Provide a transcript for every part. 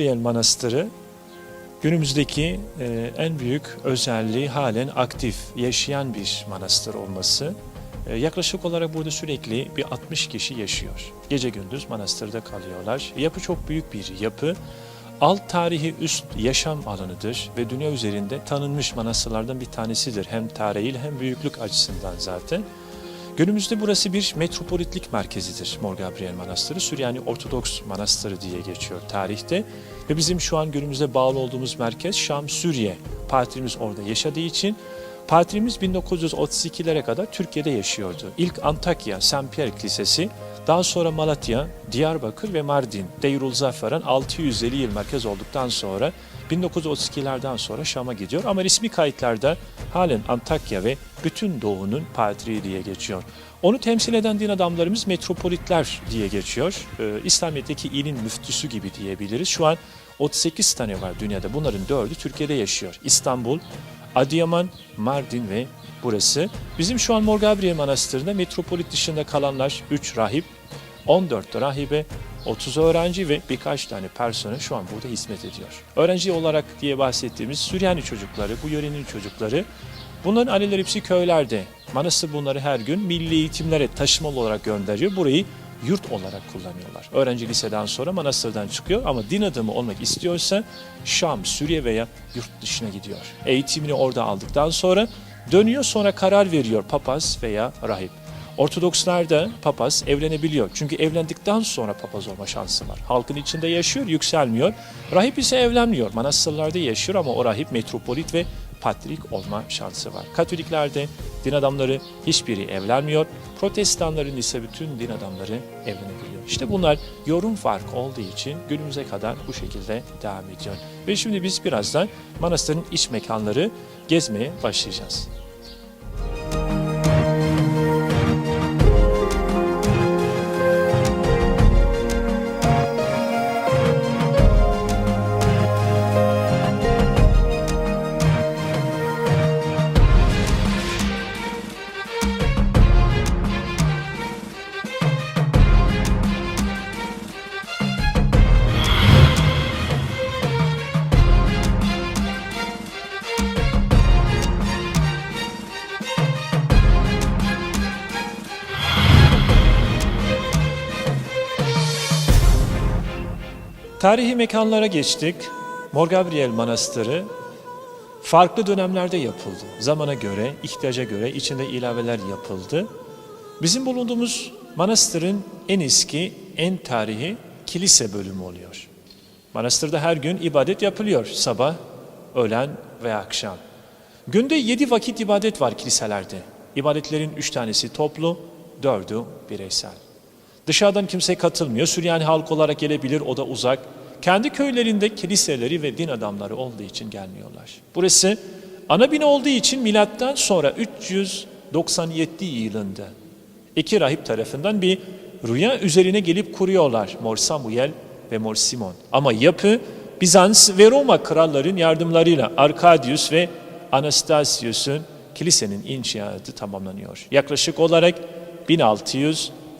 Gabriel Manastırı günümüzdeki e, en büyük özelliği halen aktif, yaşayan bir manastır olması. E, yaklaşık olarak burada sürekli bir 60 kişi yaşıyor. Gece gündüz manastırda kalıyorlar. Yapı çok büyük bir yapı. Alt tarihi üst yaşam alanıdır ve dünya üzerinde tanınmış manastırlardan bir tanesidir. Hem tarihiyle hem büyüklük açısından zaten. Günümüzde burası bir metropolitlik merkezidir Mor Gabriel Manastırı. Süryani Ortodoks Manastırı diye geçiyor tarihte. Ve bizim şu an günümüzde bağlı olduğumuz merkez Şam, Suriye. Partimiz orada yaşadığı için Partimiz 1932'lere kadar Türkiye'de yaşıyordu. İlk Antakya, St. Pierre Kilisesi, daha sonra Malatya, Diyarbakır ve Mardin, Deyrülzafer'in 650 yıl merkez olduktan sonra 1932'lerden sonra Şam'a gidiyor. Ama resmi kayıtlarda halen Antakya ve bütün doğunun patriği diye geçiyor. Onu temsil eden din adamlarımız metropolitler diye geçiyor. Ee, İslamiyet'teki ilin müftüsü gibi diyebiliriz. Şu an 38 tane var dünyada. Bunların dördü Türkiye'de yaşıyor. İstanbul, Adıyaman, Mardin ve burası. Bizim şu an Mor Gabriel Manastırı'nda metropolit dışında kalanlar 3 rahip, 14 rahibe, 30 öğrenci ve birkaç tane personel şu an burada hizmet ediyor. Öğrenci olarak diye bahsettiğimiz Süryani çocukları, bu yörenin çocukları, bunların anneleri hepsi köylerde. Manastır bunları her gün milli eğitimlere taşımalı olarak gönderiyor. Burayı yurt olarak kullanıyorlar. Öğrenci liseden sonra manastırdan çıkıyor ama din adamı olmak istiyorsa Şam, Suriye veya yurt dışına gidiyor. Eğitimini orada aldıktan sonra dönüyor sonra karar veriyor papaz veya rahip. Ortodokslarda papaz evlenebiliyor. Çünkü evlendikten sonra papaz olma şansı var. Halkın içinde yaşıyor, yükselmiyor. Rahip ise evlenmiyor. Manastırlarda yaşıyor ama o rahip metropolit ve patrik olma şansı var. Katoliklerde din adamları hiçbiri evlenmiyor. Protestanların ise bütün din adamları evlenebiliyor. İşte bunlar yorum farkı olduğu için günümüze kadar bu şekilde devam ediyor. Ve şimdi biz birazdan manastırın iç mekanları gezmeye başlayacağız. Tarihi mekanlara geçtik. Mor Gabriel Manastırı farklı dönemlerde yapıldı. Zamana göre, ihtiyaca göre içinde ilaveler yapıldı. Bizim bulunduğumuz manastırın en eski, en tarihi kilise bölümü oluyor. Manastırda her gün ibadet yapılıyor. Sabah, öğlen ve akşam. Günde yedi vakit ibadet var kiliselerde. İbadetlerin üç tanesi toplu, dördü bireysel. Dışarıdan kimse katılmıyor. Süryani halk olarak gelebilir, o da uzak. Kendi köylerinde kiliseleri ve din adamları olduğu için gelmiyorlar. Burası ana bina olduğu için milattan sonra 397 yılında iki rahip tarafından bir rüya üzerine gelip kuruyorlar Mor Samuel ve Mor Simon. Ama yapı Bizans ve Roma kralların yardımlarıyla Arkadius ve Anastasius'un kilisenin inşaatı tamamlanıyor. Yaklaşık olarak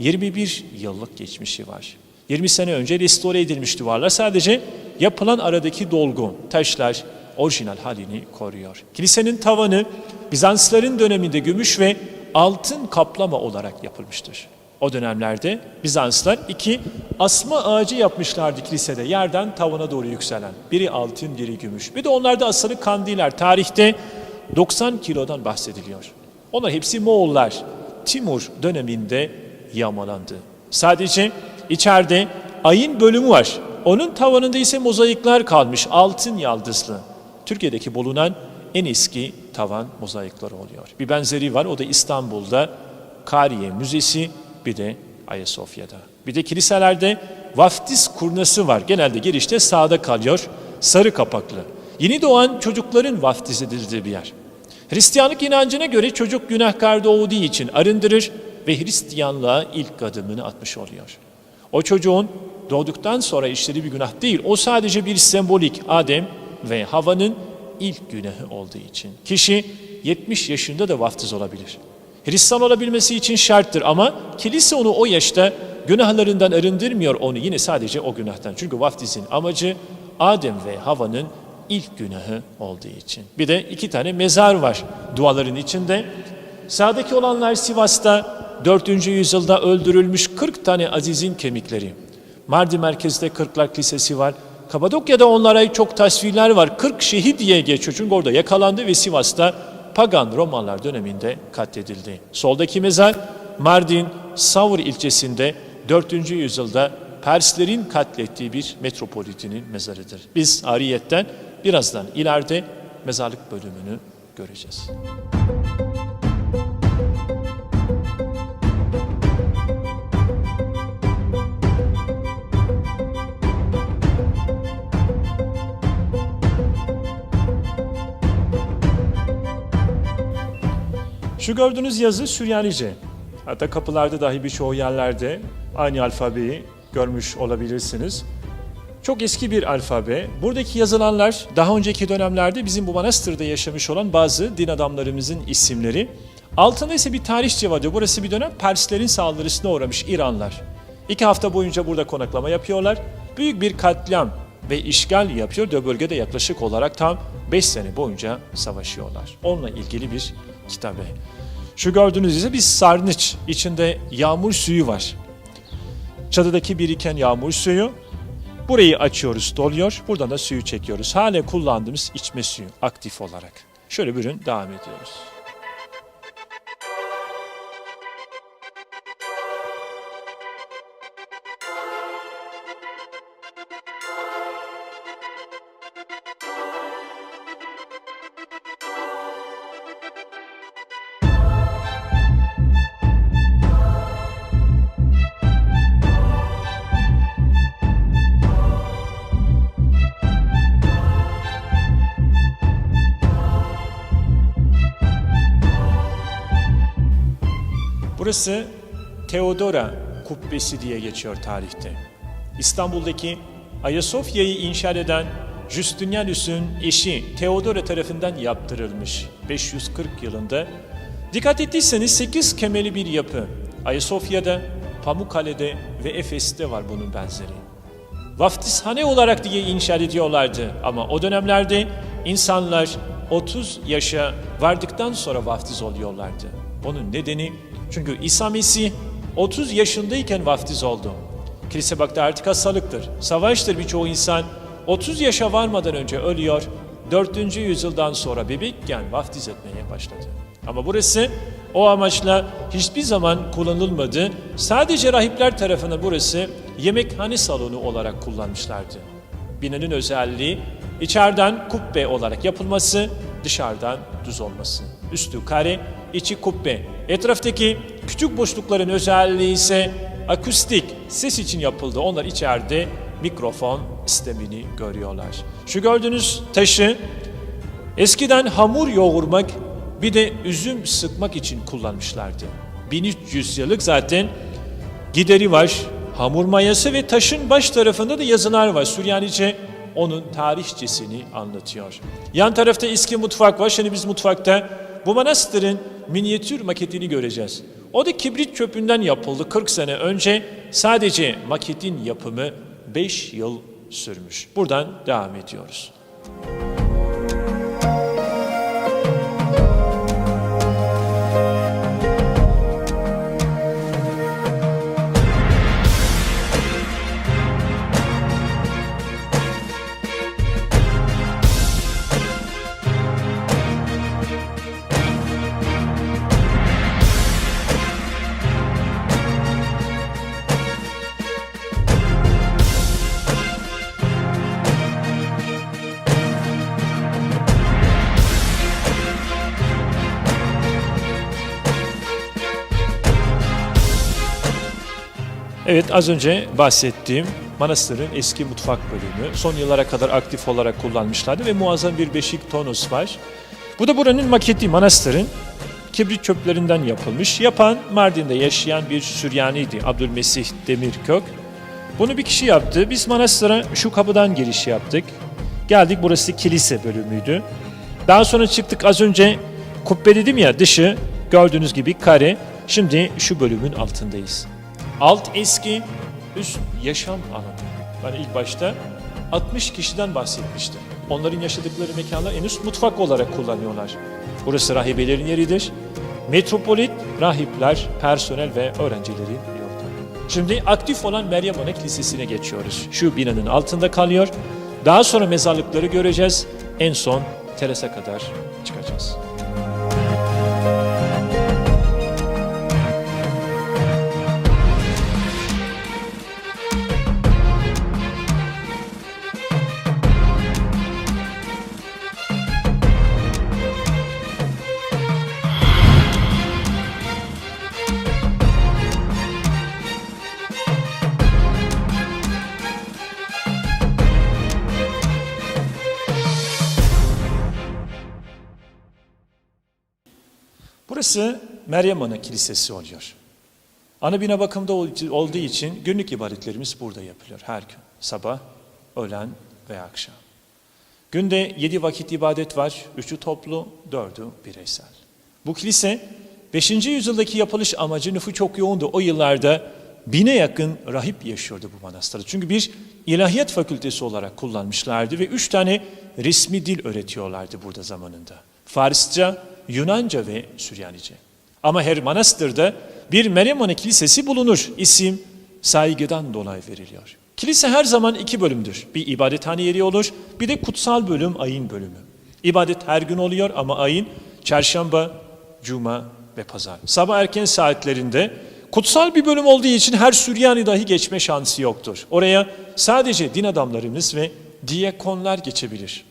1621 yıllık geçmişi var. 20 sene önce restore edilmiş duvarlar sadece yapılan aradaki dolgu, taşlar orijinal halini koruyor. Kilisenin tavanı Bizansların döneminde gümüş ve altın kaplama olarak yapılmıştır. O dönemlerde Bizanslar iki asma ağacı yapmışlardı kilisede yerden tavana doğru yükselen. Biri altın, biri gümüş. Bir de onlarda asılı kandiller. Tarihte 90 kilodan bahsediliyor. Onlar hepsi Moğollar. Timur döneminde yağmalandı. Sadece içeride ayın bölümü var. Onun tavanında ise mozaikler kalmış altın yaldızlı. Türkiye'deki bulunan en eski tavan mozaikleri oluyor. Bir benzeri var o da İstanbul'da Kariye Müzesi bir de Ayasofya'da. Bir de kiliselerde vaftiz kurnası var. Genelde girişte sağda kalıyor. Sarı kapaklı. Yeni doğan çocukların vaftiz edildiği bir yer. Hristiyanlık inancına göre çocuk günahkar doğduğu için arındırır ve Hristiyanlığa ilk adımını atmış oluyor. O çocuğun doğduktan sonra işlediği bir günah değil, o sadece bir sembolik Adem ve Hava'nın ilk günahı olduğu için. Kişi 70 yaşında da vaftiz olabilir. Hristiyan olabilmesi için şarttır ama kilise onu o yaşta günahlarından arındırmıyor onu yine sadece o günahtan. Çünkü vaftizin amacı Adem ve Hava'nın ilk günahı olduğu için. Bir de iki tane mezar var duaların içinde. Sağdaki olanlar Sivas'ta 4. yüzyılda öldürülmüş 40 tane azizin kemikleri. Mardin merkezde Kırklar Lisesi var. Kapadokya'da onlara çok tasvirler var. 40 şehit diye geçiyor çünkü orada yakalandı ve Sivas'ta pagan Romalılar döneminde katledildi. Soldaki mezar Mardin Savur ilçesinde 4. yüzyılda Perslerin katlettiği bir metropolitinin mezarıdır. Biz ariyetten birazdan ileride mezarlık bölümünü göreceğiz. Şu gördüğünüz yazı Süryanice. Hatta kapılarda dahi birçoğu yerlerde aynı alfabeyi görmüş olabilirsiniz. Çok eski bir alfabe. Buradaki yazılanlar daha önceki dönemlerde bizim bu manastırda yaşamış olan bazı din adamlarımızın isimleri. Altında ise bir tarihçe var diyor. Burası bir dönem Perslerin saldırısına uğramış İranlar. İki hafta boyunca burada konaklama yapıyorlar. Büyük bir katliam ve işgal yapıyor. Diyor bölgede yaklaşık olarak tam 5 sene boyunca savaşıyorlar. Onunla ilgili bir kitabı. Şu gördüğünüz ise bir sarnıç. içinde yağmur suyu var. Çatıdaki biriken yağmur suyu. Burayı açıyoruz, doluyor. Buradan da suyu çekiyoruz. Hala kullandığımız içme suyu aktif olarak. Şöyle bir ürün devam ediyoruz. Burası Theodora Kubbesi diye geçiyor tarihte. İstanbul'daki Ayasofya'yı inşa eden Justinianus'un eşi Theodora tarafından yaptırılmış 540 yılında. Dikkat ettiyseniz 8 kemeli bir yapı. Ayasofya'da, Pamukkale'de ve Efes'te var bunun benzeri. Vaftizhane olarak diye inşa ediyorlardı ama o dönemlerde insanlar 30 yaşa vardıktan sonra vaftiz oluyorlardı. Bunun nedeni çünkü İsa Mesih 30 yaşındayken vaftiz oldu. Kilise baktı artık hastalıktır, savaştır birçoğu insan 30 yaşa varmadan önce ölüyor. 4. yüzyıldan sonra bebekken vaftiz etmeye başladı. Ama burası o amaçla hiçbir zaman kullanılmadı. Sadece rahipler tarafından burası yemekhane salonu olarak kullanmışlardı. Binanın özelliği içeriden kubbe olarak yapılması, dışarıdan düz olması. Üstü kare, içi kubbe. Etraftaki küçük boşlukların özelliği ise akustik, ses için yapıldı. Onlar içeride mikrofon sistemini görüyorlar. Şu gördüğünüz taşı eskiden hamur yoğurmak bir de üzüm sıkmak için kullanmışlardı. 1300 yıllık zaten gideri var, hamur mayası ve taşın baş tarafında da yazılar var. Süryanice onun tarihçesini anlatıyor. Yan tarafta eski mutfak var. Şimdi biz mutfakta bu manastırın minyatür maketini göreceğiz. O da kibrit çöpünden yapıldı 40 sene önce. Sadece maketin yapımı 5 yıl sürmüş. Buradan devam ediyoruz. Evet az önce bahsettiğim manastırın eski mutfak bölümü son yıllara kadar aktif olarak kullanmışlardı ve muazzam bir beşik tonus var. Bu da buranın maketi manastırın kibrit çöplerinden yapılmış. Yapan Mardin'de yaşayan bir Süryaniydi Abdülmesih Demirkök. Bunu bir kişi yaptı. Biz manastıra şu kapıdan giriş yaptık. Geldik burası kilise bölümüydü. Daha sonra çıktık az önce kubbe dedim ya dışı gördüğünüz gibi kare. Şimdi şu bölümün altındayız. Alt eski, üst yaşam alanı. Ben ilk başta 60 kişiden bahsetmiştim. Onların yaşadıkları mekanlar en üst mutfak olarak kullanıyorlar. Burası rahibelerin yeridir. Metropolit, rahipler, personel ve öğrencilerin yurdu. Şimdi aktif olan Meryem Ana Kilisesi'ne geçiyoruz. Şu binanın altında kalıyor. Daha sonra mezarlıkları göreceğiz. En son terasa kadar çıkacağız. Burası Meryem Ana Kilisesi oluyor. Ana bina bakımda ol- olduğu için günlük ibadetlerimiz burada yapılıyor her gün. Sabah, öğlen ve akşam. Günde yedi vakit ibadet var. Üçü toplu, dördü bireysel. Bu kilise 5. yüzyıldaki yapılış amacı nüfus çok yoğundu. O yıllarda bine yakın rahip yaşıyordu bu manastırda. Çünkü bir ilahiyat fakültesi olarak kullanmışlardı ve üç tane resmi dil öğretiyorlardı burada zamanında. Farsça, Yunanca ve Süryanice. Ama her manastırda bir Meryem Ana Kilisesi bulunur. İsim saygıdan dolayı veriliyor. Kilise her zaman iki bölümdür. Bir ibadethane yeri olur, bir de kutsal bölüm ayin bölümü. İbadet her gün oluyor ama ayin çarşamba, cuma ve pazar. Sabah erken saatlerinde kutsal bir bölüm olduğu için her Süryani dahi geçme şansı yoktur. Oraya sadece din adamlarımız ve diyakonlar geçebilir.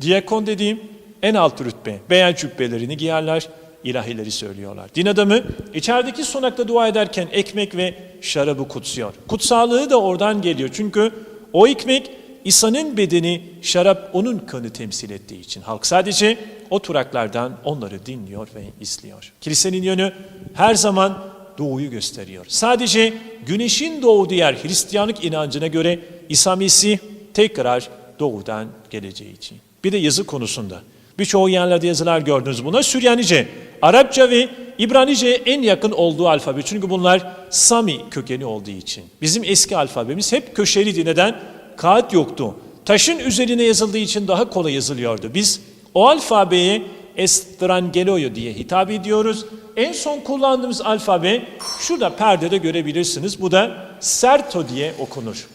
Diyakon dediğim en alt rütbe. Beyaz cübbelerini giyerler, ilahileri söylüyorlar. Din adamı içerideki sunakta dua ederken ekmek ve şarabı kutsuyor. Kutsallığı da oradan geliyor. Çünkü o ekmek İsa'nın bedeni, şarap onun kanı temsil ettiği için. Halk sadece o turaklardan onları dinliyor ve izliyor. Kilisenin yönü her zaman doğuyu gösteriyor. Sadece güneşin doğduğu yer Hristiyanlık inancına göre İsa Mesih tekrar doğudan geleceği için. Bir de yazı konusunda. Birçoğu yerlerde yazılar gördünüz buna. Süryanice, Arapça ve İbranice en yakın olduğu alfabe. Çünkü bunlar Sami kökeni olduğu için. Bizim eski alfabemiz hep köşeliydi. Neden? Kağıt yoktu. Taşın üzerine yazıldığı için daha kolay yazılıyordu. Biz o alfabeye Estrangeloyo diye hitap ediyoruz. En son kullandığımız alfabe şurada perdede görebilirsiniz. Bu da Serto diye okunur.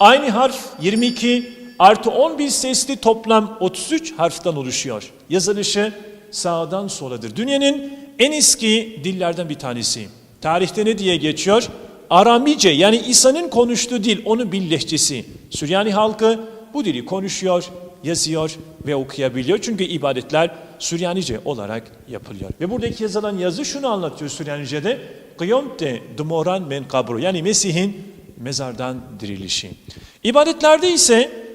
Aynı harf 22 artı 11 sesli toplam 33 harften oluşuyor. Yazılışı sağdan soladır. Dünyanın en eski dillerden bir tanesi. Tarihte ne diye geçiyor? Aramice yani İsa'nın konuştuğu dil, onun bir lehçesi. Süryani halkı bu dili konuşuyor, yazıyor ve okuyabiliyor. Çünkü ibadetler Süryanice olarak yapılıyor. Ve buradaki yazılan yazı şunu anlatıyor Süryanice'de. Kıyomte dumoran men kabru yani Mesih'in mezardan dirilişi. İbadetlerde ise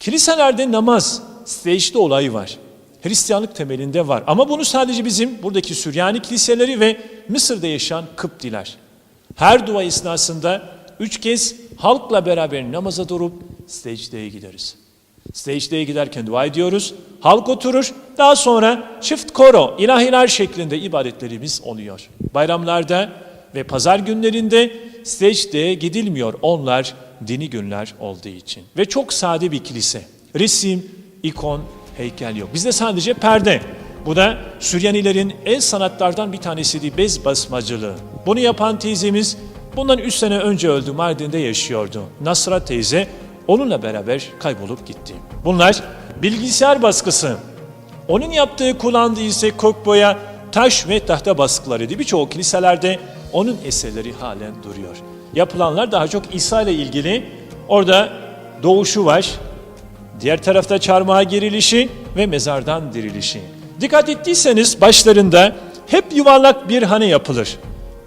kiliselerde namaz, secde olayı var. Hristiyanlık temelinde var. Ama bunu sadece bizim buradaki Süryani kiliseleri ve Mısır'da yaşayan Kıptiler. Her dua esnasında üç kez halkla beraber namaza durup secdeye gideriz. Secdeye giderken dua ediyoruz. Halk oturur. Daha sonra çift koro, ilahiler şeklinde ibadetlerimiz oluyor. Bayramlarda ve pazar günlerinde secdeye gidilmiyor. Onlar dini günler olduğu için. Ve çok sade bir kilise. Resim, ikon, heykel yok. Bizde sadece perde. Bu da Süryanilerin el sanatlardan bir tanesiydi bez basmacılığı. Bunu yapan teyzemiz bundan 3 sene önce öldü Mardin'de yaşıyordu. Nasra teyze onunla beraber kaybolup gitti. Bunlar bilgisayar baskısı. Onun yaptığı kullandığı ise kök boya, taş ve tahta baskılarıydı. Birçoğu kiliselerde onun eserleri halen duruyor. Yapılanlar daha çok İsa ile ilgili. Orada doğuşu var, Diğer tarafta çarmıha girilişi ve mezardan dirilişi. Dikkat ettiyseniz başlarında hep yuvarlak bir hane yapılır.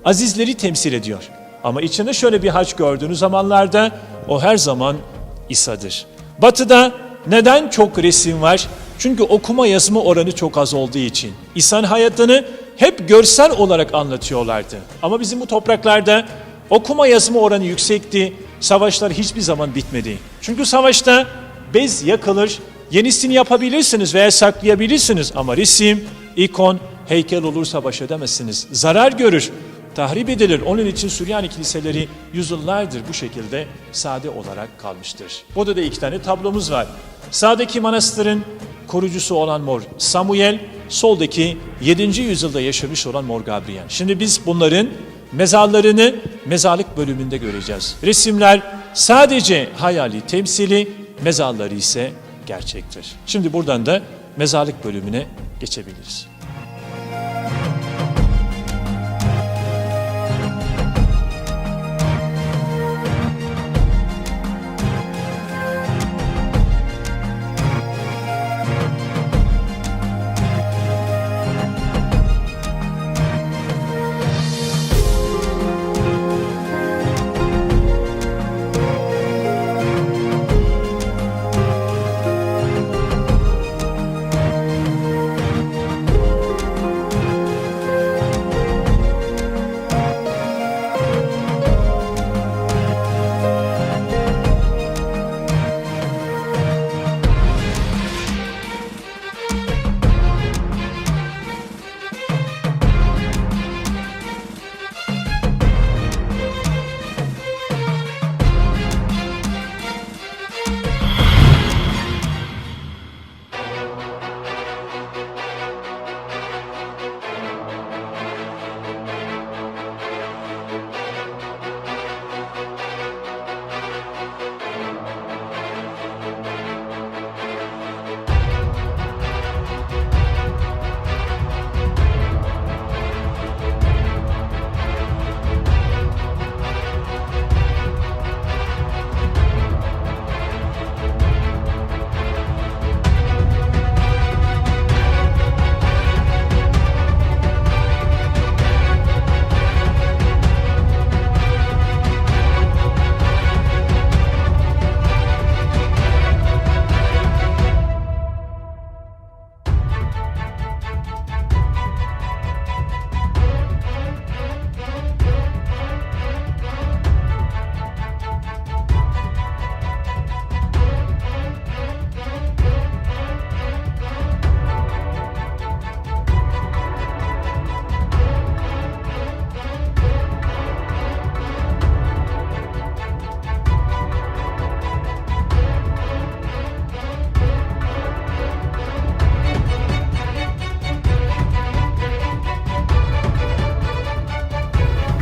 Azizleri temsil ediyor. Ama içinde şöyle bir haç gördüğünüz zamanlarda o her zaman İsa'dır. Batı'da neden çok resim var? Çünkü okuma yazma oranı çok az olduğu için. İsa'nın hayatını hep görsel olarak anlatıyorlardı. Ama bizim bu topraklarda okuma yazma oranı yüksekti. Savaşlar hiçbir zaman bitmedi. Çünkü savaşta bez yakılır, yenisini yapabilirsiniz veya saklayabilirsiniz ama resim, ikon, heykel olursa baş edemezsiniz. Zarar görür. tahrip edilir. Onun için Süryani kiliseleri yüzyıllardır bu şekilde sade olarak kalmıştır. Burada da iki tane tablomuz var. Sağdaki manastırın korucusu olan Mor Samuel, soldaki 7. yüzyılda yaşamış olan Mor Gabriel. Şimdi biz bunların mezarlarını mezarlık bölümünde göreceğiz. Resimler sadece hayali temsili, mezarları ise gerçektir. Şimdi buradan da mezarlık bölümüne geçebiliriz.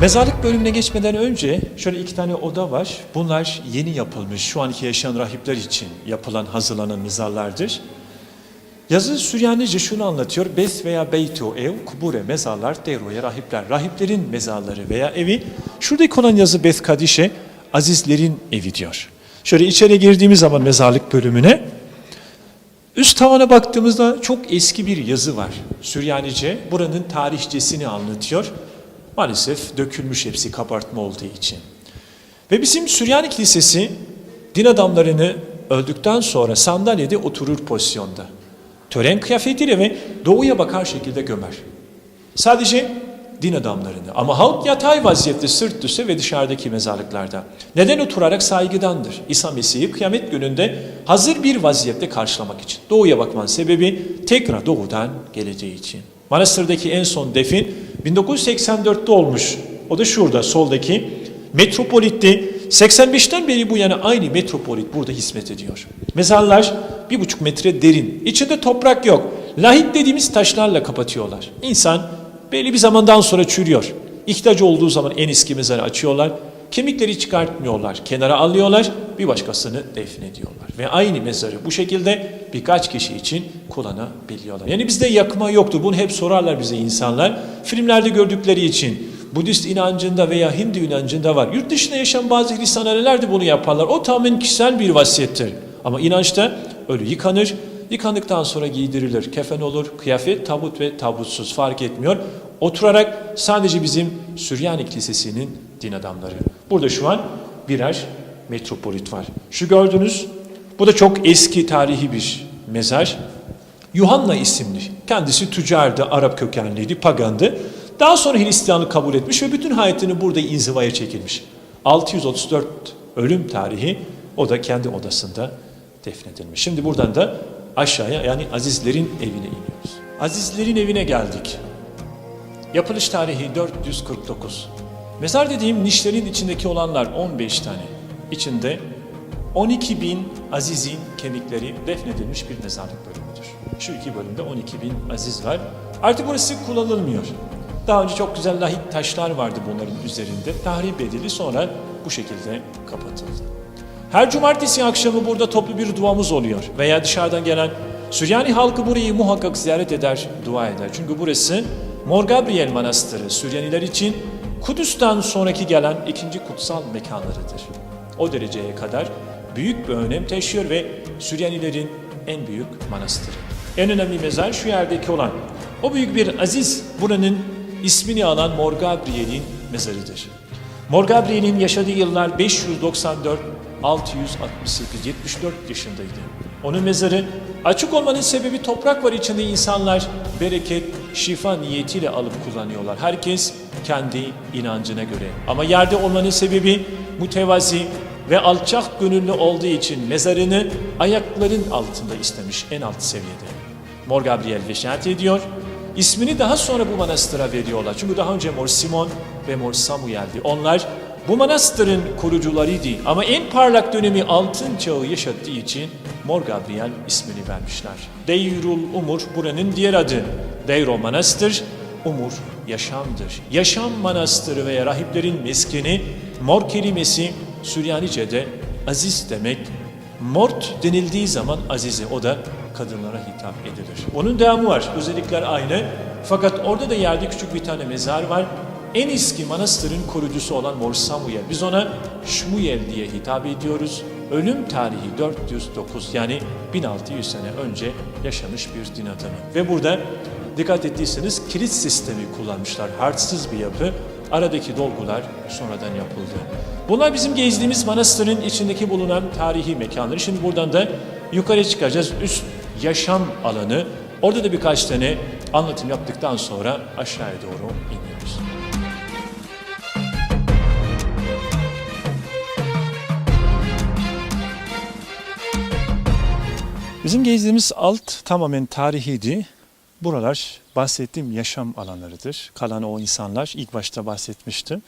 Mezarlık bölümüne geçmeden önce şöyle iki tane oda var. Bunlar yeni yapılmış, şu anki yaşayan rahipler için yapılan, hazırlanan mezarlardır. Yazı Süryanice şunu anlatıyor. Beth veya Beytu ev, kubure mezarlar, deroya rahipler. Rahiplerin mezarları veya evi. Şuradaki olan yazı Beth Kadişe, azizlerin evi diyor. Şöyle içeri girdiğimiz zaman mezarlık bölümüne Üst tavana baktığımızda çok eski bir yazı var. Süryanice buranın tarihçesini anlatıyor. Maalesef dökülmüş hepsi kabartma olduğu için. Ve bizim Süryani Kilisesi din adamlarını öldükten sonra sandalyede oturur pozisyonda. Tören kıyafetiyle ve doğuya bakar şekilde gömer. Sadece din adamlarını ama halk yatay vaziyette sırt üstü ve dışarıdaki mezarlıklarda. Neden oturarak saygıdandır. İsa Mesih'i kıyamet gününde hazır bir vaziyette karşılamak için. Doğuya bakmanın sebebi tekrar doğudan geleceği için. Manastırdaki en son defin 1984'te olmuş. O da şurada soldaki metropolitti. 85'ten beri bu yana aynı metropolit burada hizmet ediyor. Mezarlar bir buçuk metre derin. İçinde toprak yok. Lahit dediğimiz taşlarla kapatıyorlar. İnsan belli bir zamandan sonra çürüyor. İhtiyaç olduğu zaman en eski mezarı açıyorlar. Kemikleri çıkartmıyorlar. Kenara alıyorlar. Bir başkasını defnediyorlar. Ve aynı mezarı bu şekilde birkaç kişi için kullanabiliyorlar. Yani bizde yakma yoktu. Bunu hep sorarlar bize insanlar. Filmlerde gördükleri için Budist inancında veya Hindu inancında var. Yurt dışında yaşayan bazı Hristiyanlar de bunu yaparlar. O tamamen kişisel bir vasiyettir. Ama inançta ölü yıkanır, yıkandıktan sonra giydirilir. Kefen olur, kıyafet, tabut ve tabutsuz fark etmiyor. Oturarak sadece bizim Süryani Kilisesi'nin din adamları. Burada şu an birer metropolit var. Şu gördüğünüz, bu da çok eski tarihi bir mezar. Yuhanna isimli. Kendisi tüccardı, Arap kökenliydi, pagandı. Daha sonra Hristiyanlık kabul etmiş ve bütün hayatını burada inzivaya çekilmiş. 634 ölüm tarihi o da kendi odasında defnedilmiş. Şimdi buradan da aşağıya yani Azizlerin evine iniyoruz. Azizlerin evine geldik. Yapılış tarihi 449. Mezar dediğim nişlerin içindeki olanlar 15 tane. İçinde 12 bin azizin kemikleri defnedilmiş bir mezarlık bölümüdür. Şu iki bölümde 12 bin aziz var. Artık burası kullanılmıyor. Daha önce çok güzel lahit taşlar vardı bunların üzerinde. Tahrip edildi sonra bu şekilde kapatıldı. Her cumartesi akşamı burada toplu bir duamız oluyor. Veya dışarıdan gelen Süryani halkı burayı muhakkak ziyaret eder, dua eder. Çünkü burası Mor Gabriel Manastırı Süryaniler için Kudüs'ten sonraki gelen ikinci kutsal mekanlarıdır. O dereceye kadar büyük bir önem taşıyor ve Süryanilerin en büyük manastırı. En önemli mezar şu yerdeki olan. O büyük bir aziz buranın ismini alan Mor Gabriel'in mezarıdır. Mor Gabriel'in yaşadığı yıllar 594 668 74 yaşındaydı. Onun mezarı açık olmanın sebebi toprak var içinde insanlar bereket, şifa niyetiyle alıp kullanıyorlar. Herkes kendi inancına göre. Ama yerde olmanın sebebi mütevazi ve alçak gönüllü olduğu için mezarını ayakların altında istemiş en alt seviyede. Mor Gabriel veşaret ediyor. İsmini daha sonra bu manastıra veriyorlar. Çünkü daha önce Mor Simon ve Mor Samuel'di. Onlar bu manastırın kurucularıydı. Ama en parlak dönemi altın çağı yaşattığı için Mor Gabriel ismini vermişler. Deyrul Umur buranın diğer adı. Deyro Manastır, Umur yaşamdır. Yaşam manastırı veya rahiplerin meskeni Mor kelimesi Süryanice'de aziz demek. Mort denildiği zaman azize o da kadınlara hitap edilir. Onun devamı var. Özellikler aynı. Fakat orada da yerde küçük bir tane mezar var. En eski manastırın kurucusu olan Mor Samuel. Biz ona Şmuyel diye hitap ediyoruz. Ölüm tarihi 409 yani 1600 sene önce yaşamış bir din adamı. Ve burada dikkat ettiyseniz kilit sistemi kullanmışlar. Harçsız bir yapı. Aradaki dolgular sonradan yapıldı. Bunlar bizim gezdiğimiz manastırın içindeki bulunan tarihi mekanları. Şimdi buradan da yukarı çıkacağız. Üst yaşam alanı. Orada da birkaç tane anlatım yaptıktan sonra aşağıya doğru iniyoruz. Bizim gezdiğimiz alt tamamen tarihiydi. Buralar bahsettiğim yaşam alanlarıdır. Kalan o insanlar ilk başta bahsetmiştim.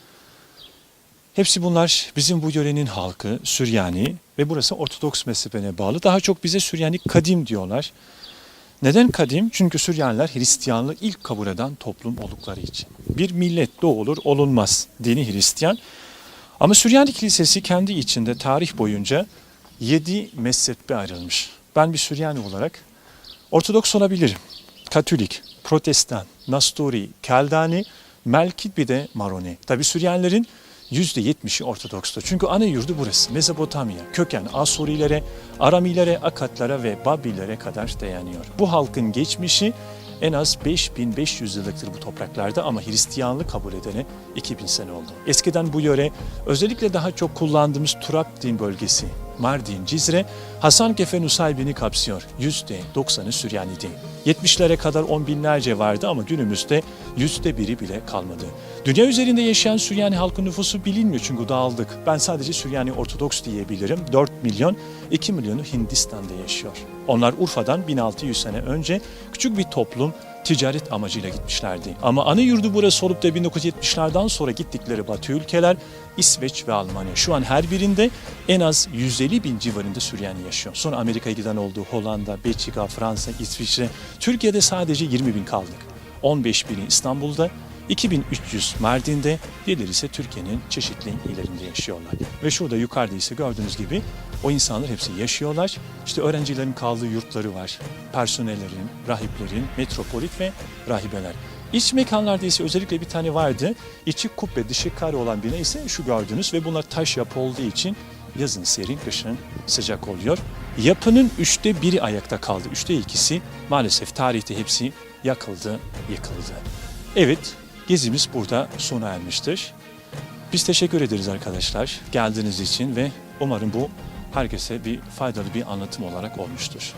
Hepsi bunlar bizim bu yörenin halkı, Süryani ve burası Ortodoks mezhebine bağlı. Daha çok bize Süryani kadim diyorlar. Neden kadim? Çünkü Süryaniler Hristiyanlığı ilk kabul eden toplum oldukları için. Bir millet doğulur olunmaz dini Hristiyan. Ama Süryani Kilisesi kendi içinde tarih boyunca yedi mezhebe ayrılmış. Ben bir Süryani olarak Ortodoks olabilirim. Katolik, Protestan, Nasturi, Keldani, Melkit bir de Maroni. Tabi Süryanilerin %70'i Ortodoks'tu. Çünkü ana yurdu burası. Mezopotamya. Köken Asurilere, Aramilere, Akatlara ve Babillere kadar dayanıyor. Bu halkın geçmişi en az 5500 yıllıktır bu topraklarda ama Hristiyanlık kabul edene 2000 sene oldu. Eskiden bu yöre özellikle daha çok kullandığımız Turap din bölgesi, Mardin, Cizre, Hasankeyf ve Nusaybin'i kapsıyor. %90'ı Süryani değil. 70'lere kadar on binlerce vardı ama günümüzde yüzde biri bile kalmadı. Dünya üzerinde yaşayan Süryani halkın nüfusu bilinmiyor çünkü dağıldık. Ben sadece Süryani Ortodoks diyebilirim. 4 milyon, 2 milyonu Hindistan'da yaşıyor. Onlar Urfa'dan 1600 sene önce küçük bir toplum ticaret amacıyla gitmişlerdi. Ama ana yurdu burası olup da 1970'lerden sonra gittikleri Batı ülkeler İsveç ve Almanya. Şu an her birinde en az 150 bin civarında Süryani yaşıyor. Sonra Amerika'ya giden oldu Hollanda, Belçika, Fransa, İsviçre. Türkiye'de sadece 20 bin kaldık. 15 bini İstanbul'da, 2300 Mardin'de, diğerleri ise Türkiye'nin çeşitli illerinde yaşıyorlar. Ve şurada yukarıda ise gördüğünüz gibi o insanlar hepsi yaşıyorlar. İşte öğrencilerin kaldığı yurtları var. Personellerin, rahiplerin, metropolit ve rahibeler. İç mekanlarda ise özellikle bir tane vardı. İçi kubbe, dışı kare olan bina ise şu gördüğünüz ve bunlar taş yapı olduğu için yazın serin, kışın sıcak oluyor. Yapının üçte biri ayakta kaldı. Üçte ikisi maalesef tarihte hepsi yakıldı, yıkıldı. Evet, gezimiz burada sona ermiştir. Biz teşekkür ederiz arkadaşlar geldiğiniz için ve umarım bu herkese bir faydalı bir anlatım olarak olmuştur.